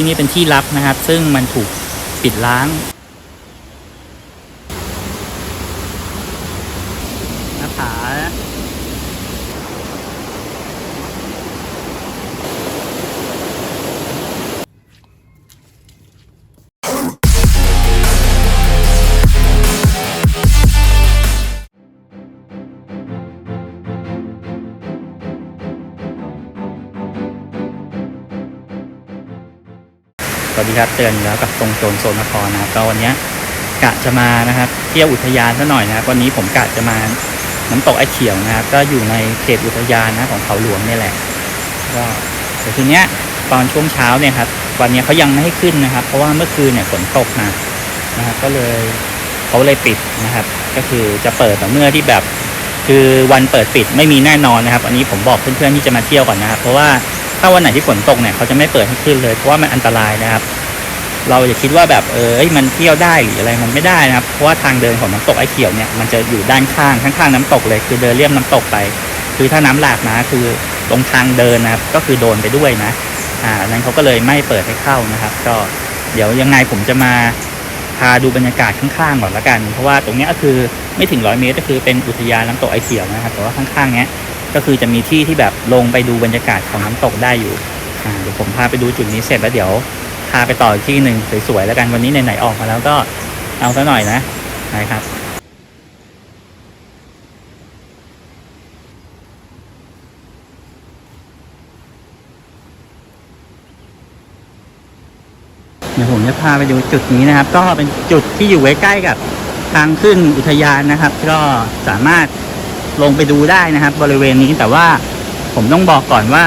ที่นี่เป็นที่ลับนะครับ ซึ่งมันถูกปิดล้าง สวัสดีครับเตือนแล้วกับตรงโซนโซนนครนะครับก็วันนี้กะจะมานะครับเที่ยวอุทยานซะหน่อยนะครับวันนี้ผมกะจะมาน้ำตกไอเขียวนะครับ ก็อยู่ในเขตอุทยานนะของเขาหลวงนี่แหละก็แต่ทีเนี้ยตอนช่วงเช้าเนี่ยครับวันนี้เขายังไม่ให้ขึ้นนะครับ เพราะว่าเมื่อคืนเนี่ยฝนตกหนะนะครับก็เลยเขาเลยปิดนะครับ ก็คือจะเปิดแต่เมื่อที่แบบคือวันเปิดปิดไม่มีแน่นอนนะครับ อันนี้ผมบอกเพื่อนๆที่จะมาเที่ยวก่อนนะครับ เพราะว่าถ้าวันไหนที่ฝนตกเนี่ยเขาจะไม่เปิดให้ขึ้นเลยเพราะว่ามันอันตรายนะครับ เราอย่าคิดว่าแบบเออมันเที่ยวได้หรืออะไรมันไม่ได้นะครับ เพราะว่าทางเดินของน้ำตกไอ้เขียวเนี่ยมันจะอยู่ด้านข้างข้างๆน้ำตกเลย คือเดินเลียบน้ำตกไป คือถ้าน้ำหลากนะคือตรงทางเดินนะครับ ก็คือโดนไปด้วยนะ อ่านั้นเขาก็เลยไม่เปิดให้เข้านะครับ ก็เดี๋ยวยังไงผมจะมาพาดูบรรยากาศข้างๆก่อนละกัน เพราะว่าตรงเนี้ยก็คือไม่ถึงร้อยเมตรก็คือเป็นอุทยานน้ำตกไอเขียวนะครับ แต่ว่าข้างๆเนี้ยก็คือจะมีที่ที่แบบลงไปดูบรรยากาศของน้ำตกได้อยู่อ่าเดี๋ยวผมพาไปดูจุดนี้เสร็จแล้วเดี๋ยว พาไปต่ออีกที่หนึ่งสวยๆแล้วกันวันนี้ไหนๆออกมาแล้วก็เอาซะหน่อยนะนะครับเดี๋ยวผมจะพาไปดูจุดนี้นะครับ ก็เป็นจุดที่อยู่ใกล้ๆกับทางขึ้นอุทยานนะครับ ก็สามารถลงไปดูได้นะครับ บริเวณนี้แต่ว่าผมต้องบอกก่อนว่า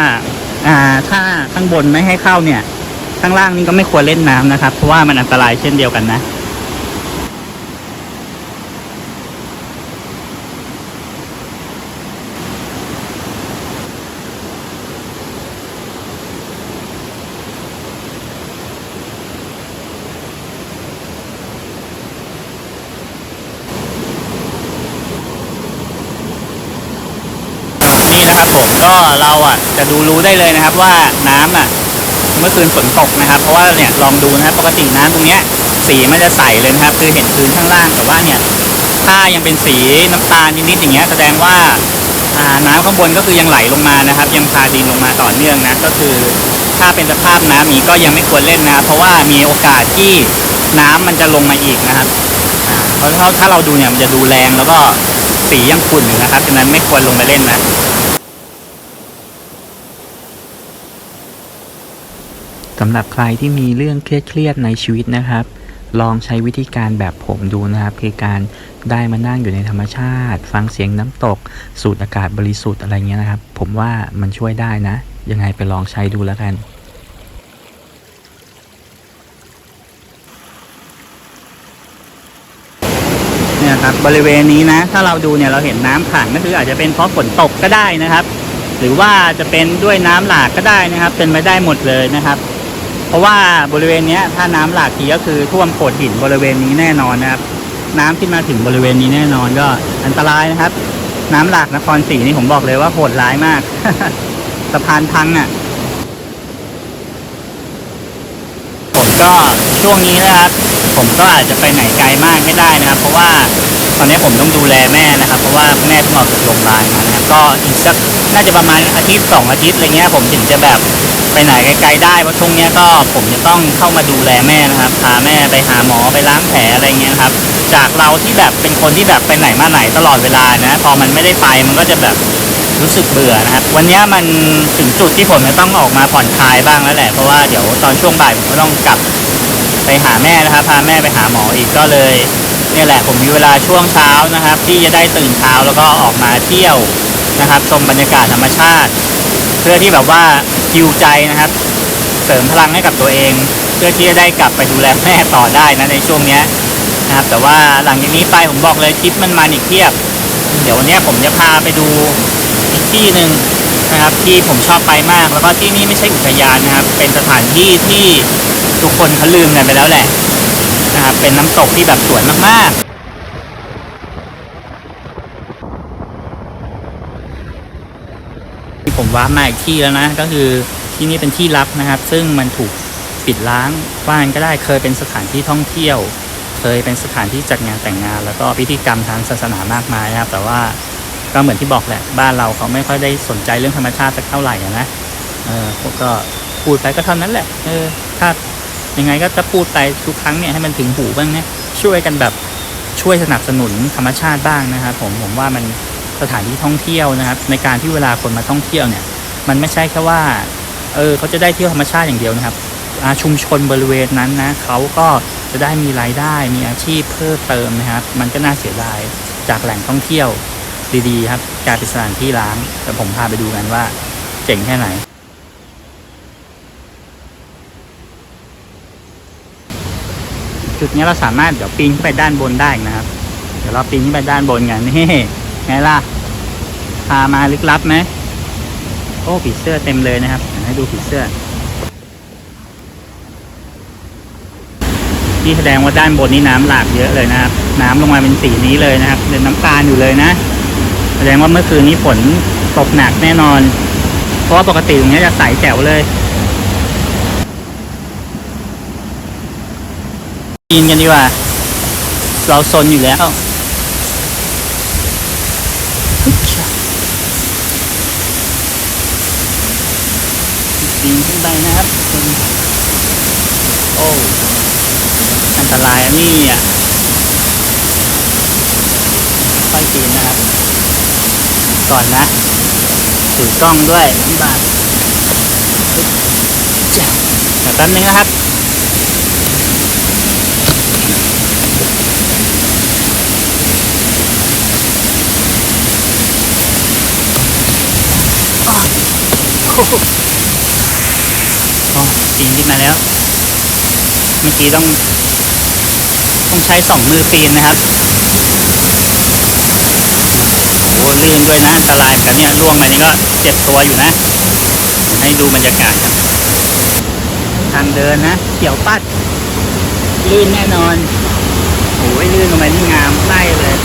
อ่าถ้าข้างบนไม่ให้เข้าเนี่ย ข้างล่างนี่ก็ไม่ควรเล่นน้ำนะครับ เพราะว่ามันอันตรายเช่นเดียวกันนะ นี่นะครับผมก็เราอะจะดูรู้ได้เลยนะครับว่าน้ำอะ มื่อคืนฝนตกนะครับ เพราะว่าเนี่ยลองดูนะครับปกติน้ำตรงเนี้ยสีมันจะใสเลยนะครับ คือเห็นพื้นข้างล่างแต่ว่าเนี่ยถ้ายังเป็นสีน้ำตาลนิดๆอย่างเงี้ยแสดงว่าน้ำข้างบนก็คือยังไหลลงมานะครับ ยังพาดินลงมาต่อเนื่องนะก็คือ ถ้าเป็นสภาพน้ำนี้ก็ยังไม่ควรเล่นนะครับเพราะว่ามีโอกาสที่น้ำมันจะลงมาอีกนะครับเพราะถ้าเราดูเนี่ยมันจะดูแรงแล้วก็สียังขุ่นอยู่นะครับฉะนั้นไม่ควรลงไปเล่นนะำหรับใครที่มีเรื่องเครียดๆในชีวิตนะครับ ลองใช้วิธีการแบบผมดูนะครับ คือการได้มานั่งอยู่ในธรรมชาติ ฟังเสียงน้ำตก สูดอากาศบริสุทธิ์อะไรเงี้ยนะครับ ผมว่ามันช่วยได้นะ ยังไงไปลองใช้ดูแล้วกันเนี่ยครับบริเวณนี้นะ ถ้าเราดูเนี่ยเราเห็นน้ำขังก็คืออาจจะเป็นเพราะฝนตกก็ได้นะครับ หรือว่าจะเป็นด้วยน้ำหลากก็ได้นะครับ เป็นไปได้หมดเลยนะครับ ราะว่าบริเวณนี้ถ้าน้ำหลากทีก็คือท่วมโขดหินบริเวณนี้แน่นอนนะครับ น้ำขึ้นมาถึงบริเวณนี้แน่นอนก็อันตรายนะครับ น้ำหลากนครศรีนี่ผมบอกเลยว่าโหดร้ายมากสะพานพังอะผมก็ช่วงนี้นะครับ ผมก็อาจจะไปไหนไกลมากไม่ได้นะครับ เพราะว่า อนนี้ผมต้องดูแลแม่นะครับ เพราะว่าแม่เพิ่งออกจากโรงพยาบาลมานะครับก็อีกสักน่าจะประมาณอาทิตย์สองอาทิตย์อะไรเงี้ยผมถึงจะแบบไปไหนไกลๆได้เพราะช่วงเนี้ยก็ผมจะต้องเข้ามาดูแลแม่นะครับพาแม่ไปหาหมอไปล้างแผลอะไรเงี้ยครับ จากเราที่แบบเป็นคนที่แบบไปไหนมาไหนตลอดเวลานะ พอมันไม่ได้ไปมันก็จะแบบรู้สึกเบื่อนะครับ วันนี้มันถึงจุดที่ผมจะต้องออกมาผ่อนคลายบ้างแล้วแหละเพราะว่าเดี๋ยวตอนช่วงบ่ายผมก็ต้องกลับไปหาแม่นะครับ พาแม่ไปหาหมออีกก็เลย นี่ยแหละผมมีเวลาช่วงเช้านะครับ ที่จะได้ตื่นเช้าแล้วก็ออกมาเที่ยวนะครับ ชมบรรยากาศธรรมชาติ เพื่อที่แบบว่าฮิวใจนะครับ เสริมพลังให้กับตัวเอง เพื่อที่จะได้กลับไปดูแลแม่ต่อได้นะในช่วงเนี้ยนะครับ แต่ว่าหลังจากนี้ไปผมบอกเลยทริปมันมาอีกเพียบ เดี๋ยววันนี้ผมจะพาไปดูอีกที่หนึ่งนะครับที่ผมชอบไปมากแล้วก็ที่นี่ไม่ใช่อุทยานนะครับ เป็นสถานที่ที่ทุกคนเขาลืมกันไปแล้วแหละ นะครับเป็นน้ำตกที่แบบสวยมากๆผมว้ามาอีกที่แล้วนะ ก็คือที่นี่เป็นที่ลับนะครับ ซึ่งมันถูกปิดล้างบ้านก็ได้เคยเป็นสถานที่ท่องเที่ยว เคยเป็นสถานที่จัดงานแต่งงาน แล้วก็พิธีกรรมทางศาสนามากมายนะครับ แต่ว่าก็เหมือนที่บอกแหละ บ้านเราเขาไม่ค่อยได้สนใจเรื่องธรรมชาติสักเท่าไหร่นะเออพวกก็พูดไปก็เท่านั้นแหละเออถ้า ยังไงก็จะพูดไปทุกครั้งเนี่ยให้มันถึงหูบ้างนะช่วยกันแบบช่วยสนับสนุนธรรมชาติบ้างนะครับผมผมว่ามันสถานที่ท่องเที่ยวนะครับ ในการที่เวลาคนมาท่องเที่ยวเนี่ย มันไม่ใช่แค่ว่าเออเขาจะได้เที่ยวธรรมชาติอย่างเดียวนะครับอาชุมชนบริเวณนั้นนะเขาก็จะได้มีรายได้มีอาชีพเพิ่มเติมนะครับ มันก็น่าเสียดายจากแหล่งท่องเที่ยวดีๆครับ กายเป็นสถานที่ร้างแต่ผมพาไปดูกันว่าเจ๋งแค่ไหน จุดนี้เราสามารถเดี๋ยวปีนขึ้นไปด้านบนได้นะครับ เดี๋ยวเราปีนขึ้นไปด้านบนกันนี่ไงล่ะพามาลึกลับไหมโอ้ผีเสื้อเต็มเลยนะครับให้ดูผีเสื้อนี่แสดงว่าด้านบนนี้น้ำหลากเยอะเลยนะครับ น้ำลงมาเป็นสีนี้เลยนะครับเป็นน้ำตาลอยู่เลยนะ แสดงว่าเมื่อคืนนี้ฝนตกหนักแน่นอน เพราะว่าปกติตรงนี้จะใสแจ๋วเลย กินกันดีกว่า เราซนอยู่แล้วฮึบชะปีนขึ้นไปนะครับคุณโอ้ อันตรายนี่อะค่อยปีนนะครับ ก่อนนะถือกล้องด้วยน้ำบากปึ๊บจ้ะเดี๋ยวแป๊บนึงนะครับ โอ้โหปีนขึ้นมาแล้ว เมื่อกี้ต้อง ต้องใช้สองมือปีนนะครับ โอ้ลื่นด้วยนะ อันตรายกันเนี่ยล่วงไปนี่ก็เจ็บตัวอยู่นะ ให้ดูบรรยากาศครับ ทางเดินนะ เขียวปัด ลื่นแน่นอนโอ้ยลื่นลงไปนี่งามไส้เลย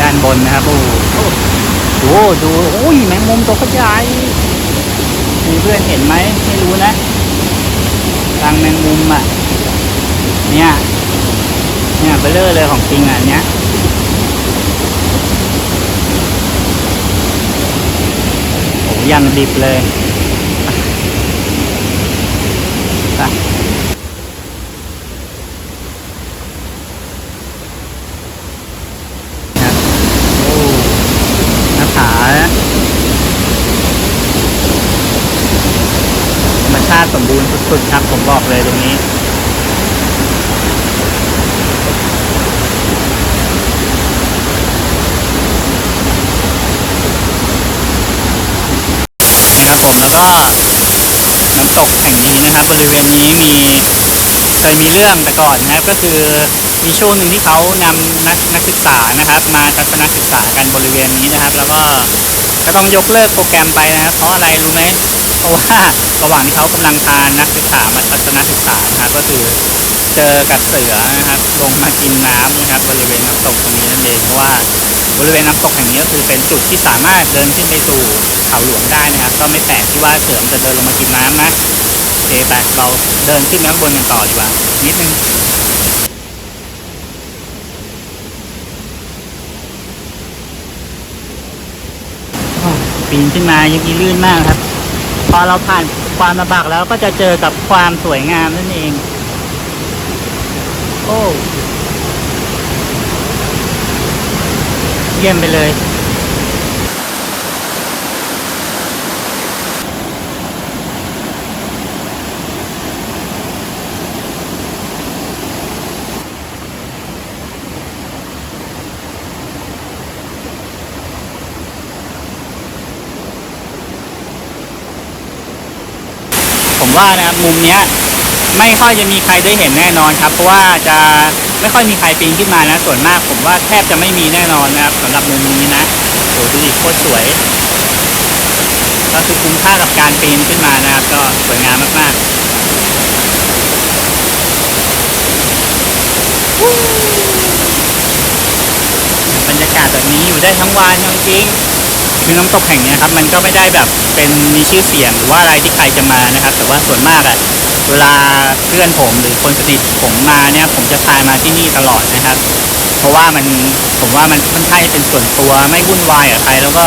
ด้านบนนะครับโอ้โหโอ้ดูโอ้ยแมงมุมตัวขยายมีเพื่อนเห็นไหมไม่รู้นะรังแมงมุมอะ เนี่ย เนี่ยเบลเลอร์เลยของจริงอะอันเนี้ยโอ้ยังดิบเลยไปครับโอ้หน้าผานะธรรมชาติ สุดๆครับผมบอกเลยตรงนี้ นะครับผมแล้วก็น้ำตกแห่งนี้นะครับ บริเวณนี้มีเคยมีเรื่องแต่ก่อนนะครับ ก็คือมีช่วงหนึ่งที่เขานำนักนักศึกษานะครับ มาทัศนศึกษากันบริเวณนี้นะครับ แล้วก็ก็ต้องยกเลิกโปรแกรมไปนะครับ เพราะอะไรรู้ไหม เพราะว่าระหว่างที่เขากำลังพานักศึกษามาทัศนศึกษานะครับก็คือเจอกับเสือนะครับลงมากินน้ำนะครับ บริเวณน้ำตกตรงนี้นั่นเองเพราะว่าบริเวณน้ำตกแห่งนี้ก็คือเป็นจุดที่สามารถเดินขึ้นไปสู่เขาหลวงได้นะครับ ก็ไม่แปลกที่ว่าเสือมันจะเดินลงมากินน้ำนะโอเคไปเราเดินขึ้นไปข้างบนกันต่อดีกว่านิดนึงปีนขึ้นมายังมีลื่นมากครับ พอเราผ่านความลำบากแล้วก็จะเจอกับความสวยงามนั่นเอง โอ้ เยี่ยมไปเลย ว่านะครับมุมเนี้ยไม่ค่อยจะมีใครได้เห็นแน่นอนครับ เพราะว่าจะไม่ค่อยมีใครปีนขึ้นมานะ ส่วนมากผมว่าแทบจะไม่มีแน่นอนนะครับสำหรับมุมนี้นะโอ้ดูดิโคตรสวยก็คือคุ้มค่ากับการปีนขึ้นมานะครับ ก็สวยงามมากๆบรรยากาศแบบนี้อยู่ได้ทั้งวันจริงๆ คือน้ำตกแห่งนี้ครับมันก็ไม่ได้แบบเป็นมีชื่อเสียงหรือว่าอะไรที่ใครจะมานะครับ แต่ว่าส่วนมากอะเวลาเพื่อนผมหรือคนสนิทผมมาเนี่ย ผมจะพามาที่นี่ตลอดนะครับ เพราะว่ามันผมว่ามันค่อนข้างเป็นส่วนตัวไม่วุ่นวายกับใครแล้วก็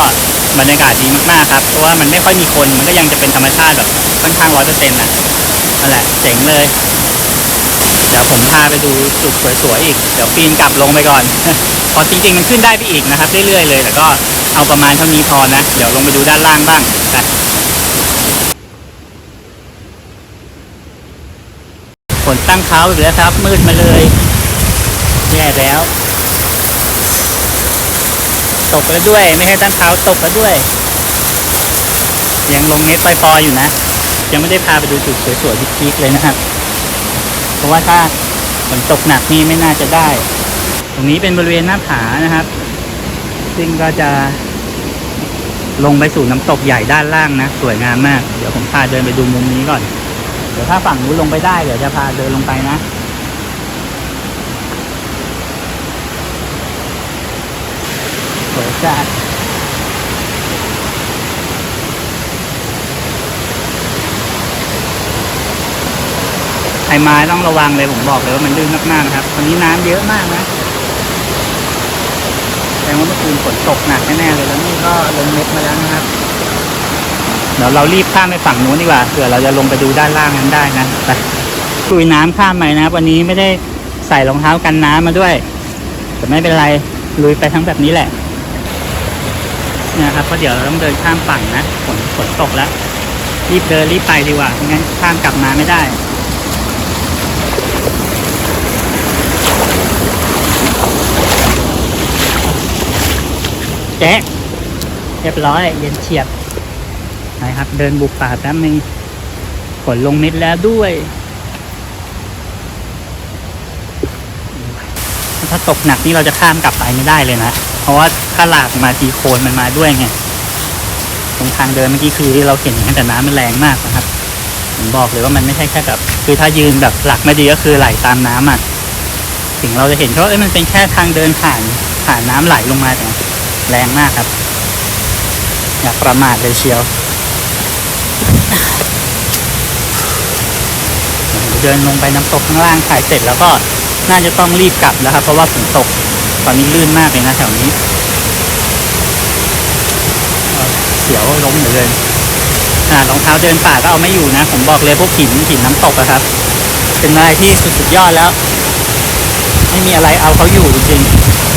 บรรยากาศดีมากๆครับ เพราะว่ามันไม่ค่อยมีคนมันก็ยังจะเป็นธรรมชาติแบบค่อนข้างร้อยเปอร์เซ็นต์่ะนั่นแหละเจ๋งเลย ดี๋ยวผมพาไปดูจุดสวยๆอีก เดี๋ยวปีนกลับลงไปก่อน พอจริงๆมันขึ้นได้ไปอีกนะครับเรื่อยๆเลย แต่ก็เอาประมาณเท่านี้พอนะ เดี๋ยวลงไปดูด้านล่างบ้างไปฝนตั้งเขาอีกแล้วครับ มืดมาเลยแย่แล้ว ตกแล้วด้วย ไม่ให้ตั้งเขาตกแล้วด้วย ยังลงเน็ตปล่อยๆอยู่นะ ยังไม่ได้พาไปดูจุดสวยๆพีคๆเลยนะครับ เพราะว่าถ้าฝนตกหนักนี่ไม่น่าจะได้ ตรงนี้เป็นบริเวณหน้าผานะครับ ซึ่งก็จะลงไปสู่น้ำตกใหญ่ด้านล่างนะ สวยงามมาก เดี๋ยวผมพาเดินไปดูมุมนี้ก่อน เดี๋ยวถ้าฝั่งนู้นลงไปได้เดี๋ยวจะพาเดินลงไปนะ สวยจัด ใครมาต้องระวังเลยผมบอกเลยว่ามันลื่นมากๆนะครับวันนี้น้ำเยอะมากนะแสดงว่าเมื่อคืนฝนตกหนักแน่ๆเลยแล้วนี่ก็ลงเม็ดมาแล้วนะครับเดี๋ยวเรารีบข้ามไปฝั่งนู้นดีกว่าเผื่อเราจะลงไปดูด้านล่างนั้นได้นะไปคุยน้ำข้ามไปนะครับวันนี้ไม่ได้ใส่รองเท้ากันน้ำมาด้วย แต่ไม่เป็นไรลุยไปทั้งแบบนี้แหละนะครับเพราะเดี๋ยวเราต้องเดินข้ามฝั่งนะฝนฝนตกแล้ว รีบเดินรีบไปดีกว่าไม่งั้นข้ามกลับมาไม่ได้ แจ๊ะเรียบร้อย เย็นเฉียบนะครับ เดินบุกป่าแป๊บนึงฝนลงเม็ดแล้วด้วย ถ้าตกหนักนี่เราจะข้ามกลับไปไม่ได้เลยนะ เพราะว่าถ้าหลากมาทีโคนมันมาด้วยไง ตรงทางเดินเมื่อกี้คือที่เราเห็นแต่น้ำมันแรงมากนะครับผมบอกเลยว่ามันไม่ใช่แค่แบบคือถ้ายืนแบบหลักไม่ดีก็คือไหลตามน้ำอะถึงเราจะเห็นเพราะเอ้ยมันเป็นแค่ทางเดินผ่านผ่านน้ำไหลลงมาแต่ แรงมากครับ อย่าประมาทเลยเชียว เดินลงไปน้ำตกข้างล่างถ่ายเสร็จแล้วก็น่าจะต้องรีบกลับแล้วครับ เพราะว่าฝนตกตอนนี้ลื่นมากเลยนะแถวนี้ เสียวล้มเหลือเกินอ่ารองเท้าเดินป่าก็เอาไม่อยู่นะ ผมบอกเลยพวกหินหินน้ำตกอะครับ เป็นอะไรที่สุดสุดยอดแล้ว ไม่มีอะไรเอาเขาอยู่จริงๆ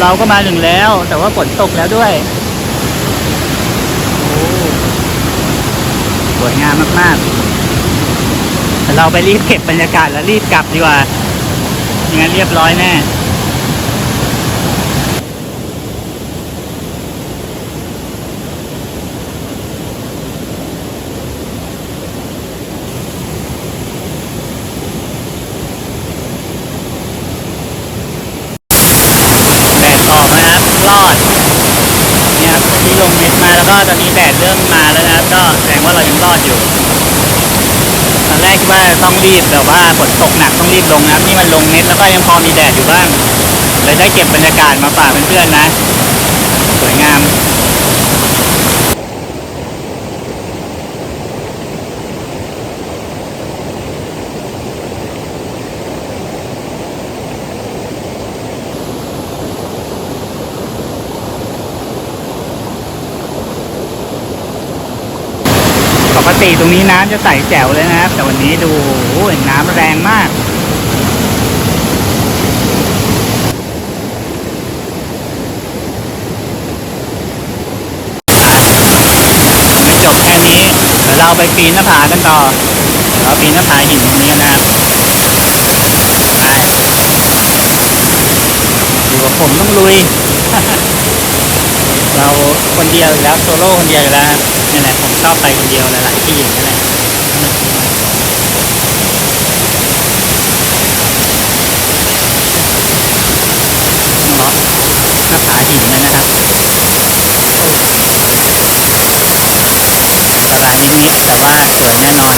เราก็มาถึงแล้ว แต่ว่าฝนตกแล้วด้วยโอ้สวยงามมากๆแต่เราไปรีบเก็บบรรยากาศแล้วรีบกลับดีกว่าอย่างนั้นเรียบร้อยแน่ แดดออกนะครับรอดเนี่ยครับที่ลงเม็ดมาแล้ว ก็ตอนนี้แดดเริ่มมาแล้วนะครับก็แสดงว่าเรายังรอดอยู่ ตอนแรกคิดว่าต้องรีบแต่ว่าฝนตกหนักต้องรีบลงนะครับนี่มันลงเม็ดแล้วก็ยังพอมีแดดอยู่บ้างเลยได้เก็บบรรยากาศมาฝากเพื่อนๆนะ สวยงาม ติตรงนี้น้ำจะใสแจ๋วเลยนะครับ แต่วันนี้ดูน้ำแรงมากไม่จบแค่นี้เราไปปีนหน้าผากันต่อเราปีนหน้าผาหินตรงนี้กันนะครับไปอยู่กับผมต้องลุย เราคนเดียวอยู่แล้วโซโล่คนเดียวอยู่แล้วนี่แหละผมชอบไปคนเดียวหลายๆที่อย่างนี้แหละเนาะหน้าผาหินเลยนะครับสาระนิดๆแต่ว่าสวยแน่นอน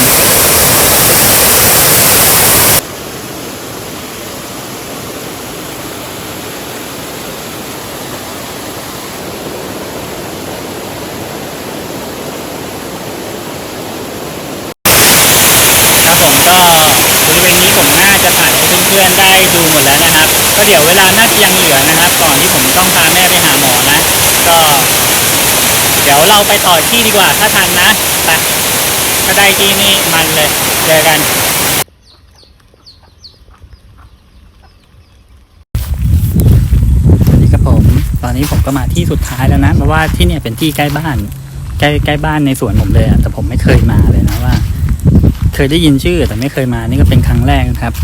โจะถ่ายให้เพื่อนๆได้ดูหมดแล้วนะครับ ก็เดี๋ยวเวลาน่าจะยังเหลือนะครับ ก่อนที่ผมต้องพาแม่ไปหาหมอนะ ก็ เดี๋ยวเราไปต่อที่ดีกว่าถ้าทันนะไปถ้าได้ที่นี่มันเลยเจอกันสวัสดีครับผมตอนนี้ผมก็มาที่สุดท้ายแล้วนะเพราะว่าที่เนี่ยเป็นที่ใกล้บ้าน ใกล้ใกล้บ้านในสวนผมเลยอะแต่ผมไม่เคยมาเลยนะว่า เคยได้ยินชื่อแต่ไม่เคยมานี่ก็เป็นครั้งแรกนะครับ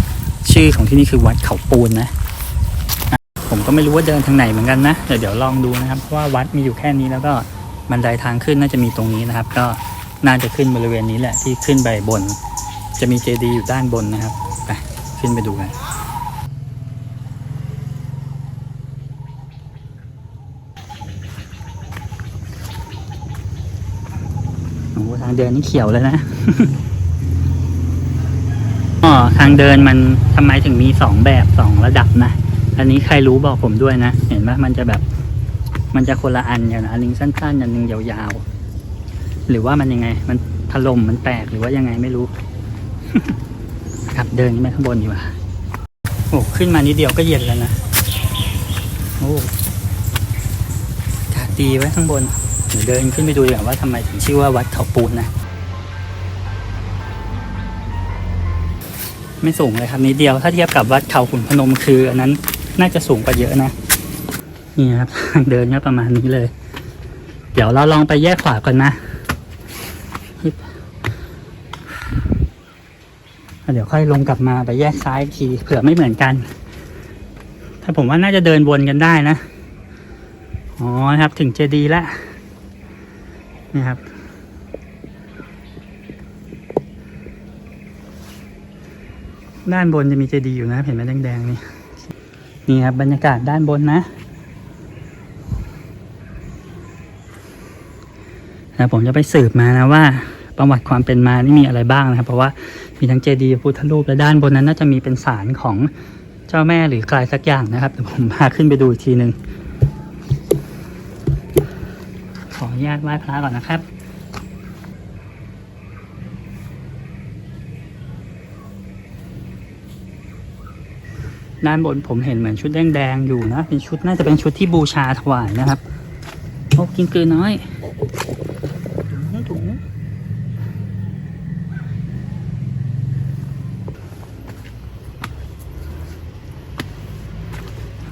ชื่อของที่นี่คือวัดเขาปูนนะ ผมก็ไม่รู้ว่าเดินทางไหนเหมือนกันนะเดี๋ยวเดี๋ยวลองดูนะครับเพราะว่าวัดมีอยู่แค่นี้แล้วก็บันไดทางขึ้นน่าจะมีตรงนี้นะครับ ก็น่าจะขึ้นบริเวณนี้แหละที่ขึ้นไปบน จะมีเจดีย์อยู่ด้านบนนะครับไปขึ้นไปดูกันโอ้ทางเดินนี่เขียวเลยนะ อ๋อทางเดินมันทำไมถึงมีสองแบบสองระดับนะ อันนี้ใครรู้บอกผมด้วยนะ เห็นไหมมันจะแบบ มันจะคนละอันกันนะอันหนึงสั้นๆอันหนึงยาวๆ หรือว่ามันยังไง มันถล่มมันแตกหรือว่ายังไงไม่รู้ ครับเดินขึ้นไปข้างบนดีกว่าโอ้ขึ้นมานิดเดียวก็เย็นแล้วนะโอ้ดีไว้ข้างบนเดี๋ยวเดินขึ้นไปดูดีกว่าว่าทำไมถึงชื่อว่าวัดเขาปูนนะ ไม่สูงเลยครับนิดเดียวถ้าเทียบกับวัดเขาขุนพนมคือ อันนั้นน่าจะสูงกว่าเยอะนะนี่ครับทางเดินก็ประมาณนี้เลย เดี๋ยวเราลองไปแยกขวาก่อนนะเดี๋ยวค่อยลงกลับมาไปแยกซ้ายทีเผื่อไม่เหมือนกัน ถ้าผมว่าน่าจะเดินวนกันได้นะ อ๋อครับถึงเจดีแล้วนี่ครับ ด้านบนจะมีเจดีย์อยู่นะ เห็นไหมแดงๆนี่ นี่ครับบรรยากาศด้านบนนะแล้วผมจะไปสืบมานะว่าประวัติความเป็นมานี่มีอะไรบ้างนะครับ เพราะว่ามีทั้งเจดีย์พุทธรูปและด้านบนนั้นน่าจะมีเป็นศาลของเจ้าแม่หรือใครสักอย่างนะครับเดี๋ยวผมพาขึ้นไปดูอีกทีหนึ่งขออนุญาตไหว้พระก่อนนะครับ ด้านบนผมเห็นเหมือนชุดแดงๆอยู่นะ เป็นชุดน่าจะเป็นชุดที่บูชาถวายนะครับ โอ้กินเกลือน้อยถุงถุง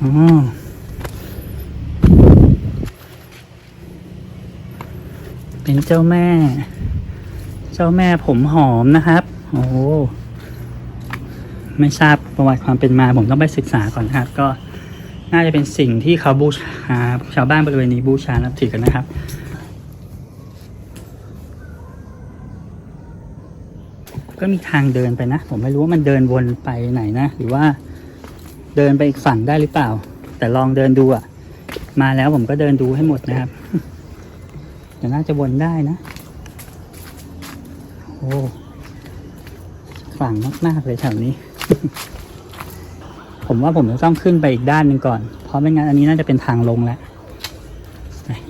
อ๋อเป็นเจ้าแม่ เจ้าแม่ผมหอมนะครับ โอ้ไม่ทราบ ประวัติความเป็นมาผมต้องไปศึกษาก่อนนะครับ ก็น่าจะเป็นสิ่งที่เขาบูชาชาวบ้านบริเวณนี้บูชานับถือกันนะครับก็มีทางเดินไปนะ ผมไม่รู้ว่ามันเดินวนไปไหนนะ หรือว่าเดินไปอีกฝั่งได้หรือเปล่า แต่ลองเดินดูอะมาแล้วผมก็เดินดูให้หมดนะครับเดี๋ยวน่าจะวนได้นะ โอ้ฝั่งมากๆเลยแถวนี้ ผมว่าผมจะต้องขึ้นไปอีกด้านหนึ่งก่อน เพราะไม่งั้นอันนี้น่าจะเป็นทางลงแล้ว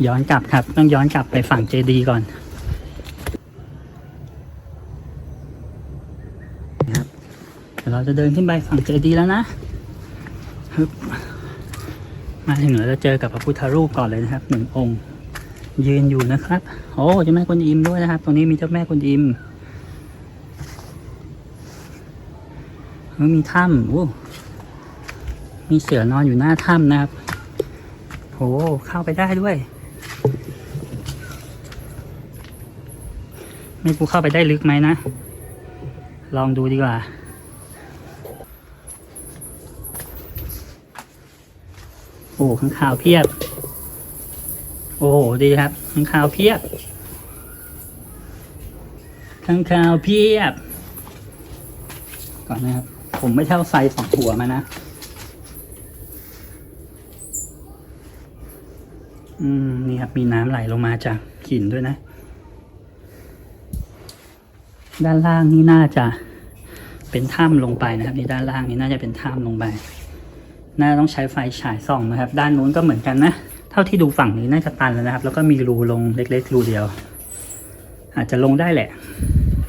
ย้อนกลับครับ ต้องย้อนกลับไปฝั่งเจดีก่อนนะครับเดี๋ยวเราจะเดินขึ้นไปฝั่งเจดีแล้วนะฮึบมาถึงเราจะเจอกับพระพุทธรูปก่อนเลยนะครับหนึ่งองค์ ยืนอยู่นะครับโอ้เจ้าแม่กวนอิมด้วยนะครับ ตรงนี้มีเจ้าแม่กวนอิมมีถ้ำโอ้ มีเสือนอนอยู่หน้าถ้ำนะครับโอ้เข้าไปได้ด้วย ไม่รู้เข้าไปได้ลึกไหมนะ ลองดูดีกว่า โอ้ข้างข่าวเพียบ โอ้โห ดีครับข้างข่าวเพียบข้างข่าวเพียบ ก่อนนะครับ ผมไม่เท่าไฟสองหัวมานะ อืมนี่ครับมีน้ำไหลลงมาจากหินด้วยนะ ด้านล่างนี่น่าจะเป็นถ้ำลงไปนะครับนี่ด้านล่างนี่น่าจะเป็นถ้ำลงไป น่าต้องใช้ไฟฉายส่องนะครับ ด้านนู้นก็เหมือนกันนะ เท่าที่ดูฝั่งนี้น่าจะตันแล้วนะครับ แล้วก็มีรูลงเล็ก ๆ รูเดียว อาจจะลงได้แหละ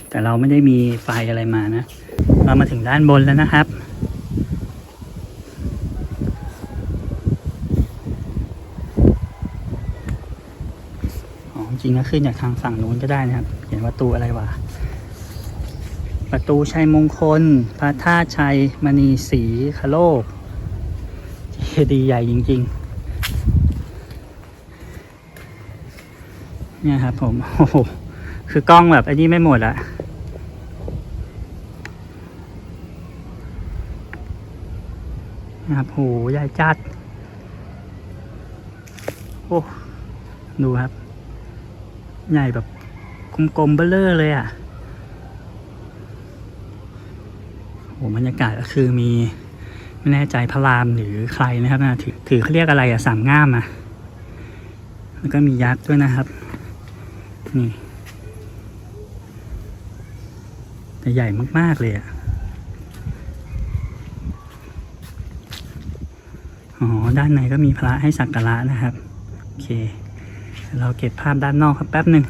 แต่เราไม่ได้มีไฟอะไรมานะ เรามาถึงด้านบนแล้วนะครับ อ๋อจ ริงๆก็ขึ้นจากทางฝั่งนู้นก็ได้นะครับเห็นประตูอะไรวะ ประตูชัยมงคล พระธาตุชัยมณีศรีคโลกเจดีย์ใหญ่จริง ๆ เนี่ยครับผม โอ้โห คือกล้องแบบอ้นี่ไม่หมดอะนะครับโหใหญ่จัด โอ้ ดูครับ ใหญ่แบบกลมๆเบ้อเลอเลยอะ่ะโหบรรยากาศก็คือมี ไม่แน่ใจพระรามหรือใครนะครับนะถือถือเขาเรียกอะไรอะ่ะสามง่ามอะ่ะแล้วก็มียักษ์ด้วยนะครับ นี่แต่ใหญ่มากๆเลยอะ่ะอ๋อ ด้านในก็มีพระให้สักการะนะครับ โอเค เราเก็บภาพด้านนอกครับแป๊บหนึ่ง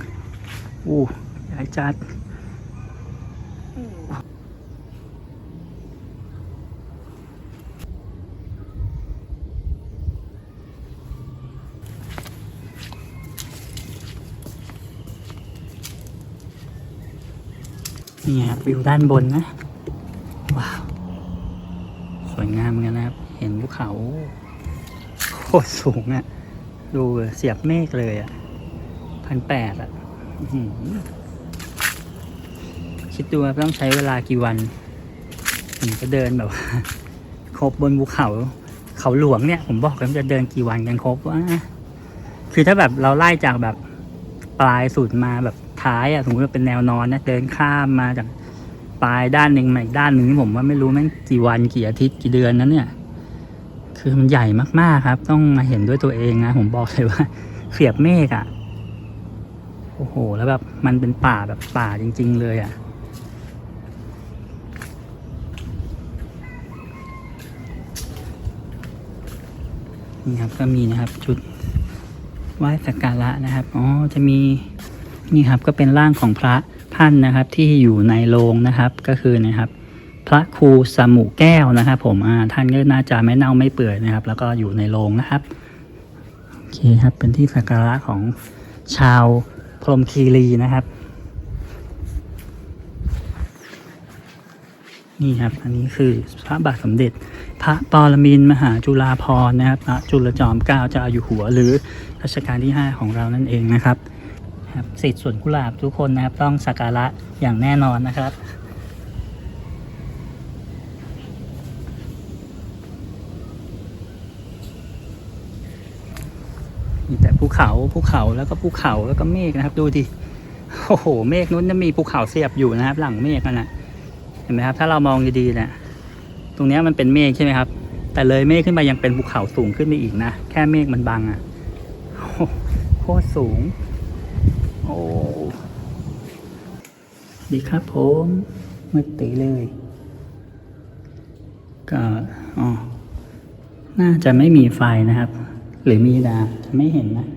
อู้ใหญ่จัดนี่ครับวิวด้านบนนะ ว้าว สวยงามเหมือนกันนะครับ เห็นภูเขา โคตรสูงอะ่ะ ดูเสียบเมฆเลยอะพันแปดอะคิดดูว่าต้องใช้เวลากี่วันถึงจะเดินแบบครบบนภูเขาเขาหลวงเนี่ย ผมบอกแล้วมันจะเดินกี่วันกันครบวะคือถ้าแบบเราไล่จากแบบปลายสุดมาแบบท้ายอะสมมติว่าเป็นแนวนอนนะเดินข้ามมาจากปลายด้านหนึ่งมาอีกด้านหนึ่งผมว่าไม่รู้แม่งกี่วันกี่อาทิตย์กี่เดือนนั้นเนี่ย คือมันใหญ่มากๆครับ ต้องมาเห็นด้วยตัวเองนะผมบอกเลยว่าเสียบเมฆอะ โอ้โห แล้วแบบมันเป็นป่าแบบป่าจริง ๆ เลยอะ่ะ นี่ครับก็มีนะครับ จุดไหว้สักการะนะครับ อ๋อ จะมีนี่ครับก็เป็นร่างของพระท่านนะครับ ที่อยู่ในโรงนะครับ ก็คือนะครับ พระครูสมุแก้วนะครับ ผมท่านก็น่าจะไม่เน่าไม่เปื่อยนะครับ แล้วก็อยู่ในโรงนะครับโอเคครับ เป็นที่สักการะของชาวพรมคีรีนะครับ นี่ครับ อันนี้คือพระบาทสมเด็จ พระปรมินมหาจุฬาภรณ์นะครับพระจุลจอมเกล้าเจ้าอยู่หัว หรือรัชกาลที่ 5 ของเรานั่นเองนะครับครับสิทธิ์ส่วนกุหลาบทุกคนนะครับต้องสักการะอย่างแน่นอนนะครับ มีแต่ภูเขาภูเขาแล้วก็ภูเขาแล้วก็เมฆนะครับ ดูดิโอ้โห เมฆนู้นจะมีภูเขาเสียบอยู่นะครับ หลังเมฆนั่นนะเห็นไหมครับ ถ้าเรามองดีๆเนะี่ยตรงนี้มันเป็นเมฆใช่ไหมครับ แต่เลยเมฆขึ้นไปยังเป็นภูเขาสูงขึ้นไปอีกนะแค่เมฆมันบังอะ่ะโอ้โหโคตรสูง โอ้ดีครับผมมืดตีเลย ก็อ๋อน่าจะไม่มีไฟนะครับ หรือมีดาไม่เห็นนะ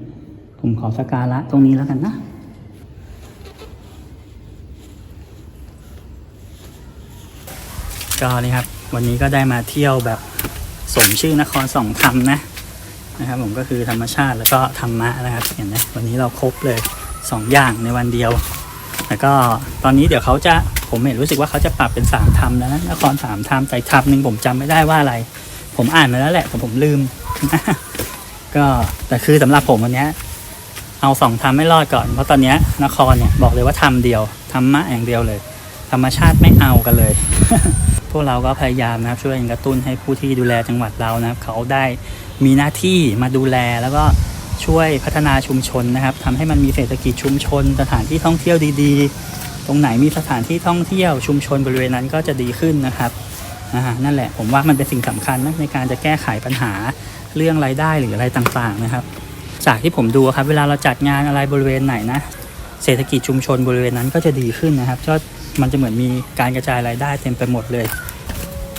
ผมขอสกการะตรงนี้แล้วกันนะก็นี่ครับ วันนี้ก็ได้มาเที่ยวแบบสมชื่อนครสองธรรมนะนะครับ ผมก็คือธรรมชาติแล้วก็ธรรมะนะครับเห็นไหมวันนี้เราครบเลยสองอย่างในวันเดียว แล้วก็ตอนนี้เดี๋ยวเขาจะผมเห็นรู้สึกว่าเขาจะปรับเป็นสามธรรมแล้วนะนครสามธรรมแต่ธรรมหนึ่งผมจำไม่ได้ว่าอะไร ผมอ่านมาแล้วแหละแต่ผมลืม ก็แต่คือสำหรับผมวันนี้เอาสองทำไม่รอดก่อน เพราะตอนนี้นครเนี่ยบอกเลยว่าทำเดียวธรรมะอย่างเดียวเลย ธรรมชาติไม่เอากันเลย พวกเราก็พยายามนะครับช่วยกระตุ้นให้ผู้ที่ดูแลจังหวัดเรานะครับ เขาได้มีหน้าที่มาดูแลแล้วก็ช่วยพัฒนาชุมชนนะครับทำให้มันมีเศรษฐกิจชุมชน สถานที่ท่องเที่ยวดีๆ ตรงไหนมีสถานที่ท่องเที่ยวชุมชนบริเวณนั้นก็จะดีขึ้นนะครับนั่นแหละผมว่ามันเป็นสิ่งสำคัญนะในการจะแก้ไขปัญหา เรื่องรายได้หรืออะไรต่างๆนะครับ จากที่ผมดูครับเวลาเราจัดงานอะไรบริเวณไหนนะ เศรษฐกิจชุมชนบริเวณนั้นก็จะดีขึ้นนะครับก็มันจะเหมือนมีการกระจายรายได้เต็มไปหมดเลย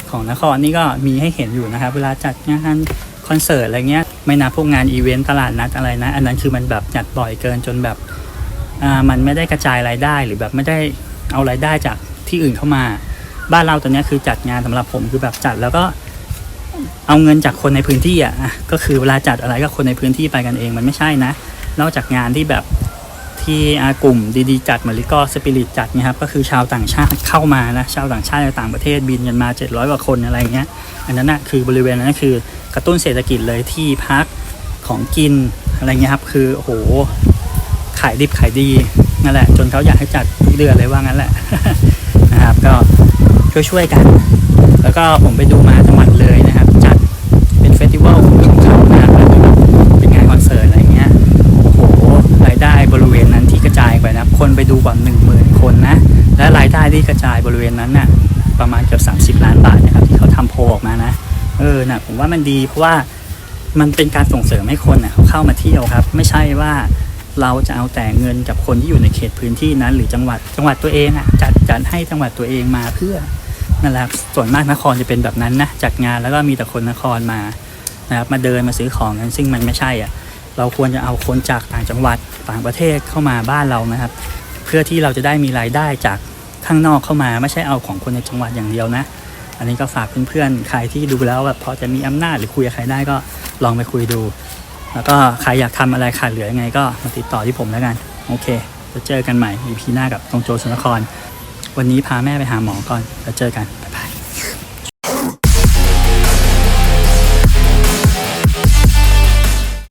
ของนครนี่ก็มีให้เห็นอยู่นะครับ เวลาจัดงานคอนเสิร์ตอะไรเงี้ยไม่นับพวกงานอีเวนต์ตลาดนัดอะไรนะ อันนั้นคือมันแบบจัดบ่อยเกินจนแบบมันไม่ได้กระจายรายได้หรือแบบไม่ได้เอารายได้จากที่อื่นเข้ามา บ้านเราตอนนี้คือจัดงานสำหรับผมคือแบบจัดแล้วก็ เอาเงินจากคนในพื้นที่อะก็คือเวลาจัดอะไรก็คนในพื้นที่ไปกันเองมันไม่ใช่นะ นอกจากงานที่แบบที่กลุ่มดีๆจัดเหมือนลิกอสปิริตจัดนี่ยครับก็คือชาวต่างชาติเข้ามานะชาวต่างชาติจากต่างประเทศบินกันมา 700กว่าคนอะไรเงี้ยอันนั้นน่ะคือบริเวณนั้นคือกระตุ้นเศรษฐกิจเลยที่พักของกินอะไรเงี้ยครับคือโอ้โหขายดิบขายดีนั่นแหละ จนเขาอยากให้จัดทุกเดือนเลยว่างั้นแหละนะครับ ก็ช่วยๆกัน แล้วก็ผมไปดูมาจังหวัดเลยนะครับ นะครับ คนไปดูกว่าหนึ่งหมื่นคนนะ และรายได้ที่กระจายบริเวณนั้นน่ะประมาณเกือบ30 ล้านบาทนะครับที่เขาทำโพลออกมานะ เออนะผมว่ามันดีเพราะว่ามันเป็นการส่งเสริมให้คนน่ะเขาเข้ามาเที่ยวครับ ไม่ใช่ว่าเราจะเอาแต่เงินจากคนที่อยู่ในเขตพื้นที่นั้น หรือจังหวัดจังหวัดตัวเองอะจัดจัดให้จังหวัดตัวเองมาเพื่อนั่นแหละครับส่วนมากนครจะเป็นแบบนั้นนะจัดงานแล้วก็มีแต่คนนครมานะครับมาเดินมาซื้อของกันซึ่งมันไม่ใช่อะ เราควรจะเอาคนจากต่างจังหวัดต่างประเทศเข้ามาบ้านเรานะครับ เพื่อที่เราจะได้มีรายได้จากข้างนอกเข้ามาไม่ใช่เอาของคนในจังหวัดอย่างเดียวนะ อันนี้ก็ฝากเพื่อนๆใครที่ดูแล้วแบบพอจะมีอำนาจหรือคุยกับใครได้ก็ลองไปคุยดู แล้วก็ใครอยากทำอะไรขาดเหลือยังไงก็มาติดต่อที่ผมแล้วกันโอเคจะเจอกันใหม่ EP หน้ากับตรงโจชนครวันนี้พาแม่ไปหาหมอก่อนแล้วเจอกันบ๊ายบาย